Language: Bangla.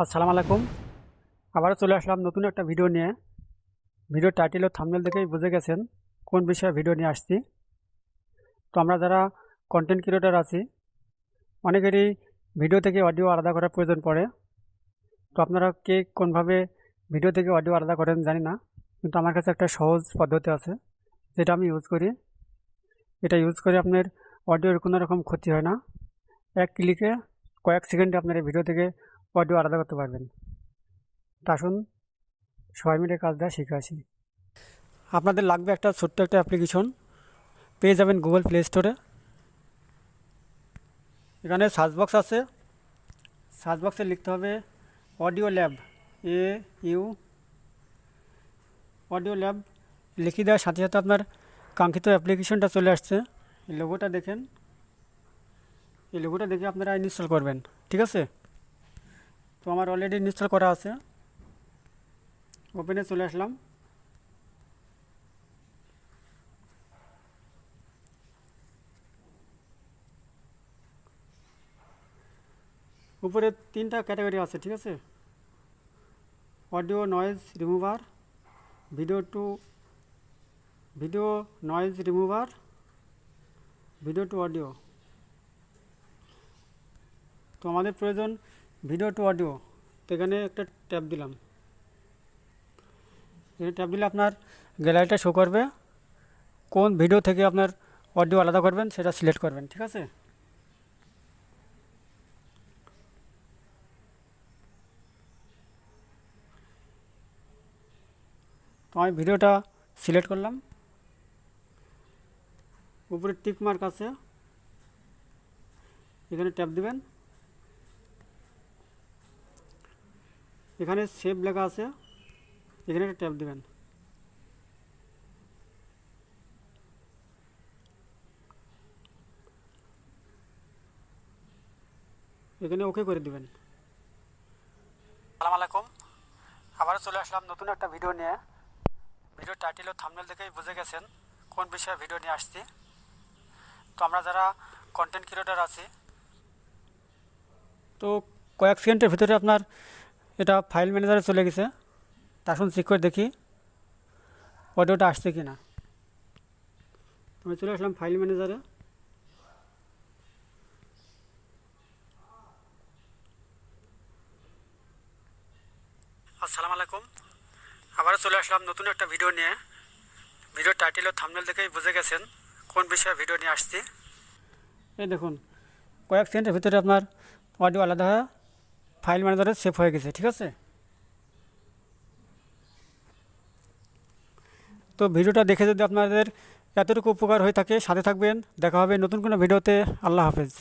আসসালামু আলাইকুম। আবারও চলে আসলাম নতুন একটা ভিডিও নিয়ে। ভিডিও টাইটেল ও থামনেল দেখেই বুঝে গেছেন কোন বিষয়ে ভিডিও নিয়ে আসছি। তো আমরা যারা কন্টেন্ট ক্রিয়েটর আছি, অনেকেরই ভিডিও থেকে অডিও আলাদা করার প্রয়োজন পড়ে। তো আপনারা কে কোনভাবে ভিডিও থেকে অডিও আলাদা করেন জানি না, কিন্তু আমার কাছে একটা সহজ পদ্ধতি আছে, যেটা আমি ইউজ করি। এটা ইউজ করে আপনার অডিওর কোনো রকম ক্ষতি হয় না। এক ক্লিকে কয়েক সেকেন্ডে আপনার এই ভিডিও থেকে অডিও আলাদা করতে পারবেন। তা আসুন, সবাই মিলে কাজটা শিখে আসি। আপনাদের লাগবে একটা ছোট্ট একটা অ্যাপ্লিকেশন পেয়ে যাবেন গুগল প্লে স্টোরে এখানে সার্চ বক্স আছে। সার্চ বক্সে লিখতে হবে audio lab A U audio lab লিখে দেওয়ার সাথে সাথে আপনার কাঙ্ক্ষিত অ্যাপ্লিকেশনটা চলে আসছে। এই লোগোটা দেখেন। এই লোগোটা দেখে আপনারা ইনস্টল করবেন। ঠিক আছে? তো আমার অলরেডি ইনস্টল করা আছে। ওপেনে চলে আসলাম। উপরে তিনটা ক্যাটাগরি আছে, ঠিক আছে? Audio noise remover video to video noise remover video to audio তো আমাদের প্রয়োজন ভিডিও টু অডিও এখানে একটা ট্যাব দিলাম। এখানে ট্যাব দিলে আপনার গ্যালারিটা শো করবে, কোন ভিডিও থেকে আপনার অডিও আলাদা করবেন সেটা সিলেক্ট করবেন, ঠিক আছে? তো আমি ভিডিওটা সিলেক্ট করলাম। উপরে টিক মার্ক আছে। এখানে ট্যাপ দিবেন। এখানে সেভ লেখা আছে। এখানে একটা ট্যাপ দেবেন। এখানে ওকে করে দিবেন। সালাম আলাইকুম। আবারও চলে আসলাম নতুন একটা ভিডিও নিয়ে। ভিডিও টাইটেল ও থামনেল দেখেই বুঝে গেছেন কোন বিষয়ে ভিডিও নিয়ে আসছি। তো আমরা যারা কন্টেন্ট ক্রিয়েটর আছি তো কয়েক সেকেন্ডের ভিতরে আপনার এটা ফাইল ম্যানেজারে চলে গেছে। আসুন চেক করে দেখি। অডিওটা আসছে কি না আমি চলে আসলাম ফাইল ম্যানেজারে আসসালামু আলাইকুম। আবারও চলে আসলাম নতুন একটা ভিডিও নিয়ে। ভিডিও টাইটেল ও থামনেল দেখেই বুঝে গেছেন কোন বিষয়ে ভিডিও নিয়ে আসছি। এই দেখুন, কয়েক সেকেন্ডের ভিতরে আপনার অডিও আলাদা হয়ে। ফাইল ম্যানেজারে সেভ হয়ে গেছে, ঠিক আছে? তো ভিডিওটা দেখে যদি আপনাদের এতটুকু উপকার হয়ে থাকে, সাথে থাকবেন, দেখা হবে নতুন কোনো ভিডিওতে। আল্লাহ হাফেজ।